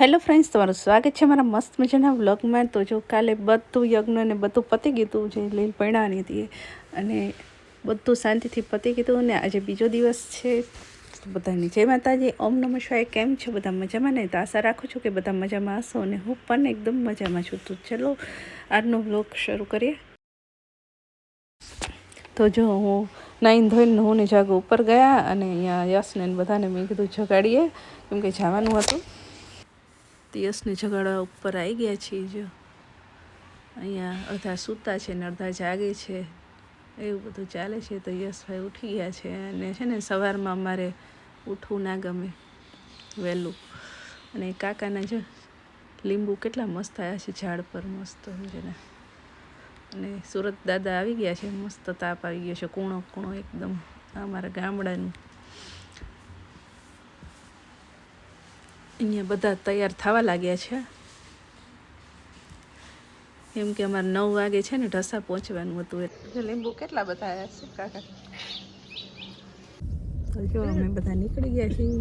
Hello friends, તમારું સ્વાગત છે મારા મસ્ત મજાના વ્લોગમાં. તો જો કાલે બધું યજ્ઞ ને બધું પતી ગયું જે લીલ પૈણાની હતી અને બધું શાંતિથી પતી ગયું અને આજે બીજો દિવસ છે. બધાની જય માતાજી. ઓમ નમઃ શિવાય. કેમ છો? બધા મજામાં ને? તો આશા રાખું છું કે બધા મજામાં હશો અને હું પણ એકદમ મજામાં છું. તો ચલો, આજનો વ્લોગ શરૂ કરીએ. તો જો હું નાઈન ધોઈને હું ને જાગો ઉપર ગયા અને અહીંયા યશને બધાને મેં કીધું જગાડીએ. કેમ કે જવાનું હતું. તો જગાડવા ઉપર આવી ગયા છીએ જો. અહીંયા અડધા સૂતા છે ને અડધા જાગે છે. એવું બધું ચાલે છે તો યશભાઈ ઉઠી ગયા છે અને છે ને સવારમાં અમારે ઉઠવું ના ગમે વહેલું. અને કાકાના જો લીંબુ કેટલા મસ્ત આવ્યા છે ઝાડ પર મસ્ત સમજીને અને સુરત દાદા આવી ગયા છે, મસ્ત તાપ આવી ગયો છે કૂણો કૂણો એકદમ અમારા ગામડાનું અહીંયા બધા તૈયાર થવા લાગ્યા છે. એમ કે અમારે નવ વાગે છે ને ઢસા પહોંચવાનું હતું એટલે. લીંબુ કેટલા બધા આવ્યા છે કાકા? જો અમે બધા નીકળી ગયા છીએ.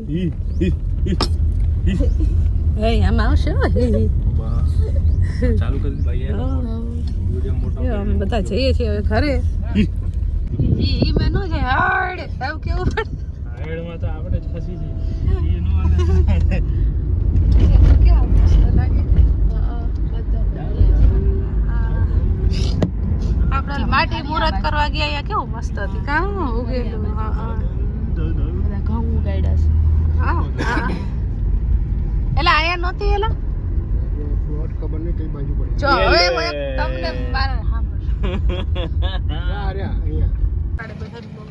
હે આમાં આવશે? હો, હે હે. ચાલુ કરી ભાઈ અમે બધા જઈએ છીએ હવે ઘરે. ઈ મેં ન જાય. હાડ આવું કેવું પડે? હાઈડમાં તો આપણે જ ફસી જઈએ એ નો હાલે. કેવા મસ્ત આપણે માટી મુહૂર્ત કરવા ગયા અહીંયા કેવું મસ્ત હતી. કાં ઉગેલું. હા હા. બધા ઘઉં ઉગાડ્યા છે. હા હા. એલા આયા નહોતી એલા ખબર નહીં કઈ બાજુ પડે. જો હવે તમને મારા સાંભળો આ રહ્યા અહીંયા પાડે બધાને બહુ.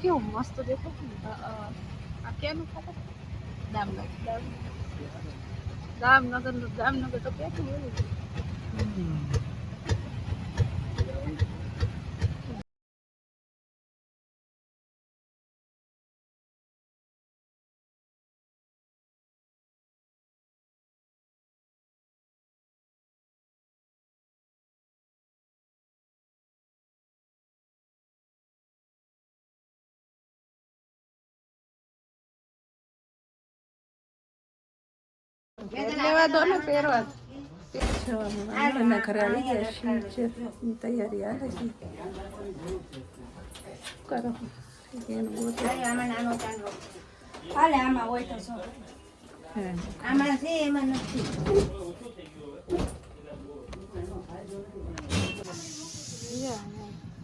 કેવું મસ્ત દેખો. આ ક્યાંનું ખાતર દામનગર દામનગર દામનગર તો ક્યાંથી એવું લેવા દો ને પહેરવા. ઘરે આવી ગયા છીએ તૈયારી છે. કરો? આમાં હોય તો શું? આમાં છે એમાં નથી.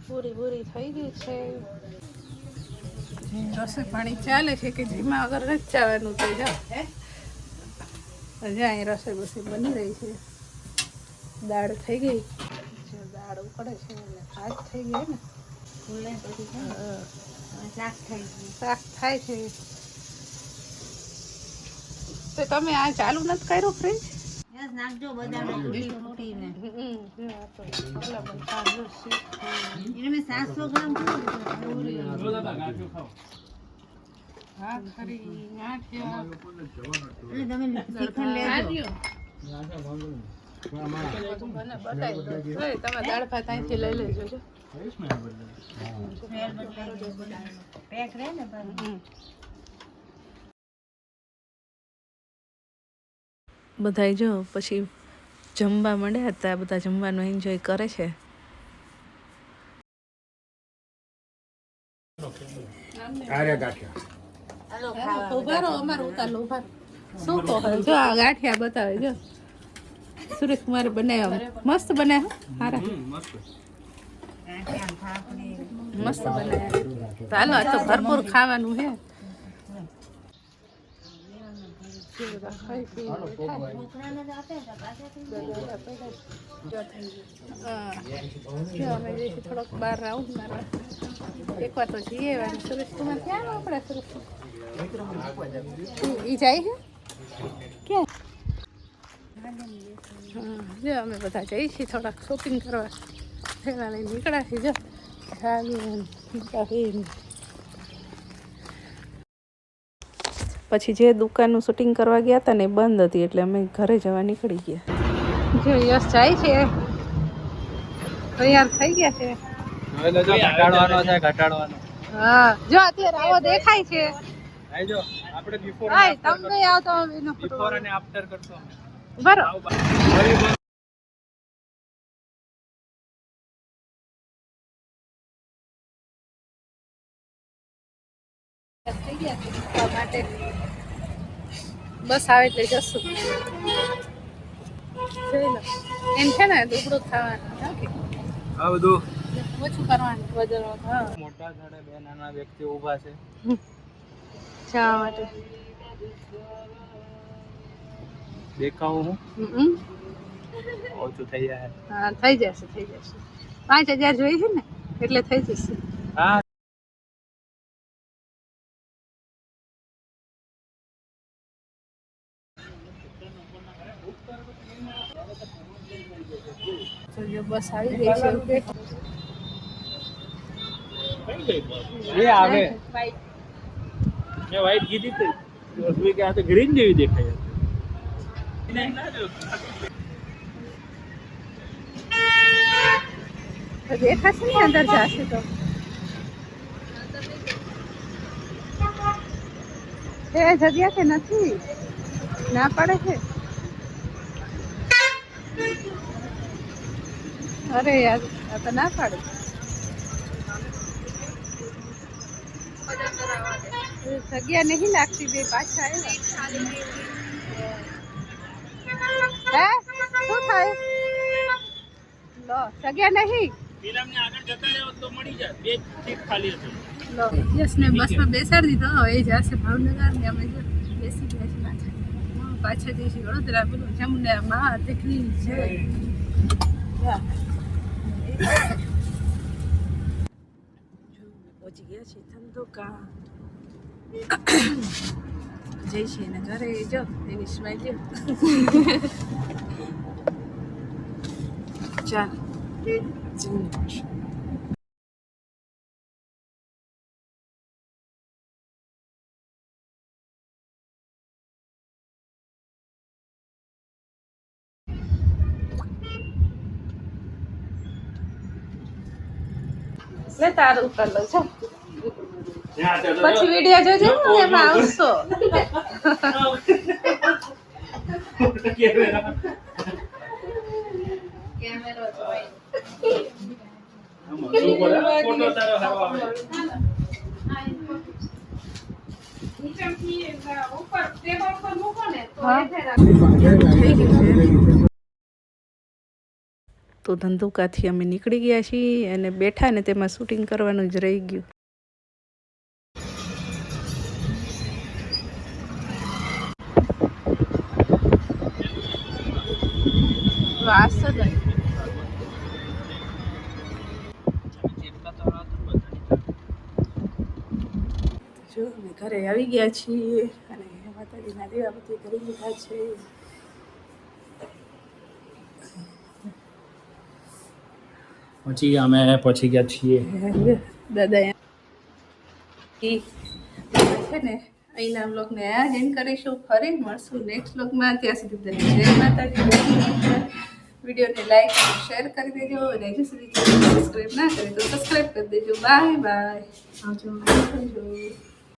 પૂરી પૂરી થઈ ગઈ છે. રસોઈ પાણી ચાલે છે કે જેમાં અગર નથી જવાનું તો જા હજી અહીં રસોઈ બસોઈ બની રહી છે. દાળ થઈ ગઈ? દાળ ઉકળે છે એટલે ભાત થઈ ગઈ ને. શાક થાય છે. તો તમે આ ચાલુ નથી કર્યું ફ્રીજ નાખજો બધા સાતસો ગ્રામ લેજો જો. પાછું. જમવા મળે હતા બધા જમવાનું એન્જોય કરે છે આ રહ્યા ગાંઠિયા ઊભા રહો અમારે ઉતાર શું કહો જો આ ગાંઠિયા બતાવે જો. સુરેશ કુમારે બનાવ્યા મસ્ત બનાવ્યા હારા. મસ્ત. બનાવ્યા. ચાલો આ તો ભરપૂર ખાવાનું હે. થોડોક બહાર રાઉન્ડ મારવા એકવાર તો જઈએ સુરેશ કુમાર. ક્યાં આપણે સુરેશ ઈ- ઈ જાય છે ક્યાં? જો અમે બધા જઈએ છીએ થોડાક શોપિંગ કરવા. થેલા લઈને નીકળ્યા છીએ જો પછી જે દુકાનનું શૂટિંગ કરવા ગયા હતા ને એ બંધ હતી એટલે અમે ઘરે જવા નીકળી ગયા. જો યશ જાય છે. તૈયાર થઈ ગયા છે. ઘટાડવાનો છે ઘટાડવાનો. હા જો અત્યારે આવો દેખાય છે. આઈ આપણે બિફોર હાય તમે આવ તો એનો ફોટો બિફોર અને આફ્ટર કરશો બરો માટે બસ આવે એટલે જશું. એમ છે ને દુબળું કે? આ બધું. ઓછું કરવાનું વજન મોટા ઝાડે બે નાના વ્યક્તિઓ ઊભા છે. જવા માટે. દેખાવું હું? ઓછું થઈ જાય. હા થઈ જશે થઈ જશે. પાંચ હજાર જોઈએ છે ને એટલે થઈ જશે. હા. જો બસ આવી ગઈ છે એ આવે. Bye. મેં વ્હાઈટ કીધી હતી રસોઈ કે આ તો ગ્રીન જેવી દેખાય તો દેખાશે ને અંદર જશે તો એ જગ્યા કે નથી ના પડે છે અરે યાર આ તો ના પાડે એ જગ્યા નહીં લાગતી બે પાછા હે? શું થાય? લો જગ્યા નહીં? ફિલ્મને આગળ તો મળી જાય. બે સીટ ખાલી હતી. લો. યસને બસમાં બેસાડી દીધો. હવે જશે ભાવનગર ને અમે બેસી ગયા છીએ પાછળ જઈશું વડોદરા પેલું જમુના મહા દીકરી છે પહોંચી ગયા છે ધંધોકા જઈ છે એને ઘરે જો એની સ્માઈલ જો ચાલ લે તારું કર લો છો પછી વીડિયો જોજો ને એમાં આવશો. તો ધંધુકાથી અમે નીકળી ગયા છીએ અને બેઠા ને તેમાં શૂટિંગ કરવાનું જ રહી ગયું. જો અમે ઘરે આવી ગયા છીએ અને માતાજીના દેવા બધી કરી લીધા છે. ગયા અમે પહોંચી ગયા છીએ. દાદા છે ને અહીંના બ્લોગને આ જ એન્ડ કરીશું. ફરી મળશું નેક્સ્ટ બ્લોગમાં ત્યાં સુધી જય માતાજી. વિડીયોને લાઈક અને શેર કરી દેજો અને હજુ સુધી સબસ્ક્રાઈબ ના કરે તો સબસ્ક્રાઈબ કરી દેજો. બાય બાય આવજો.